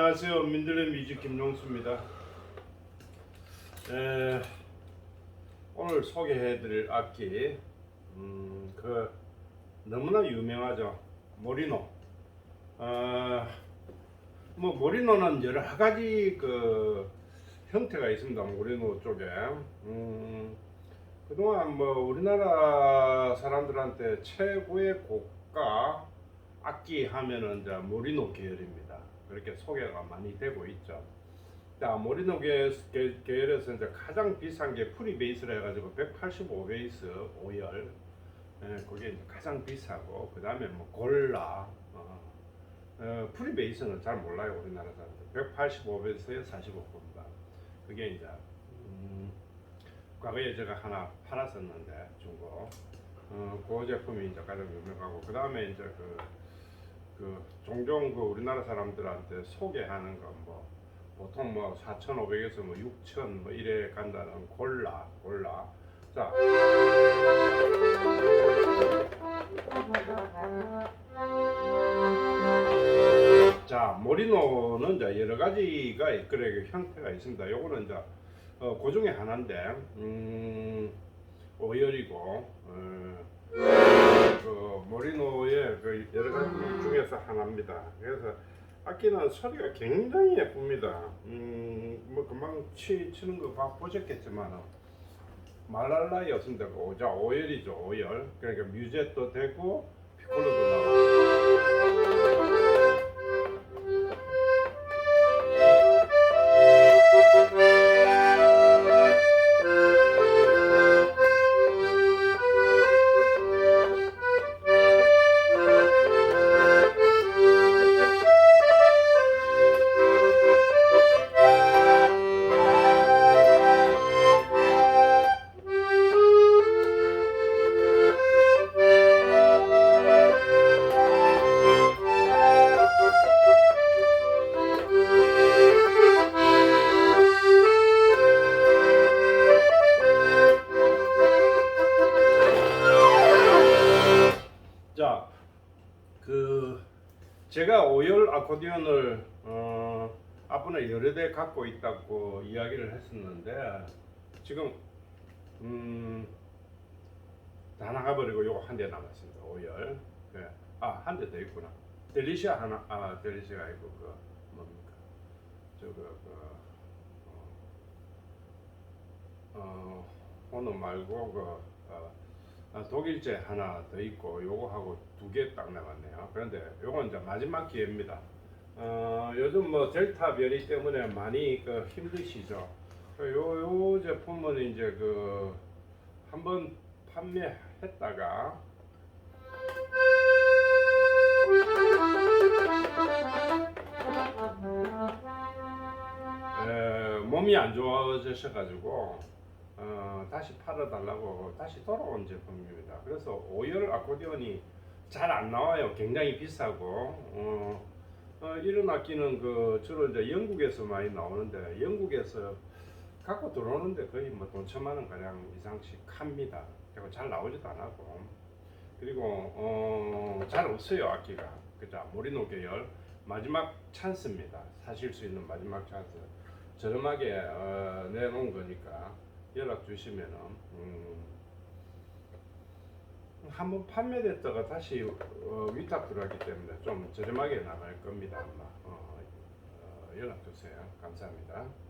안녕하세요. 민들레 뮤직 김용수입니다. 에, 오늘 소개해드릴 악기, 음, 그 너무나 유명하죠. 모리노. 어, 뭐 모리노는 여러 가지 그 형태가 있습니다. 모리노 쪽에. 음, 그동안 뭐 우리나라 사람들한테 최고의 고가 악기 하면은 이제 모리노 계열입니다. 그렇게 소개가 많이 되고 있죠. 자, 모리노 계열에서 이제 가장 비싼 게 프리 베이스라 해가지고 185 베이스 5열. 예, 그게 이제 가장 비싸고 그 다음에 뭐 골라. 어, 어, 프리 베이스는 잘 몰라요 우리나라 사람들. 185 베이스에 45분다. 그게 이제 음, 과거에 제가 하나 팔았었는데 중고. 어, 그 제품이 이제 가장 유명하고 그 다음에 이제 그, 그 종종 그 우리나라 사람들한테 소개하는 건 뭐 보통 뭐 4,500에서 뭐 6,000 뭐 이래 간다는 골라 골라 자 자, 모리노는 이제 여러 가지가 그래 형태가 있습니다. 요거는 이제 어, 그 중에 하나인데, 음, 오열이고, 어, 그 모리노의 그 여러 가지 중에서 하나입니다. 그래서 악기는 소리가 굉장히 예쁩니다. 음, 뭐 금방 치, 치는 거 봐- 보셨겠지만 말랄라이었습니다. 그 자, 오열이죠, 오열. 그러니까 뮤젯도 되고 피콜로도 나와. 제가 오열 아코디언을 어, 앞번에 여러 대 갖고 있다고 이야기를 했었는데 지금 음, 다 나가버리고 요거 한 대 남았습니다. 오열. 네. 아, 한 대 더 있구나. 델리시아 하나, 아, 델리시아가 아니고 그 뭡니까? 저거 그 어, 어 오늘 말고 그 어, 아, 독일제 하나 더 있고 요거하고 두 개 딱 남았네요. 그런데 요건 이제 마지막 기회입니다. 어, 요즘 뭐 델타 변이 때문에 많이 그 힘드시죠. 그 요, 요 제품은 이제 그 한번 판매했다가 에, 몸이 안 좋아지셔가지고 어, 다시 팔아달라고 다시 돌아온 제품입니다. 그래서 오열 아코디언이 잘 안 나와요. 굉장히 비싸고 어, 어, 이런 악기는 그 주로 이제 영국에서 많이 나오는데 영국에서 갖고 들어오는데 거의 뭐 돈 천만 원 가량 이상씩 합니다. 그리고 잘 나오지도 않았고 그리고 어, 잘 없어요 악기가 그죠 모리노 계열 마지막 찬스입니다. 사실 수 있는 마지막 찬스 저렴하게 어, 내놓은 거니까 연락 주시면은 음, 한번 판매됐다가 다시 어, 위탁 들어가기 때문에 좀 저렴하게 나갈 겁니다 아마 어, 어, 연락 주세요 감사합니다.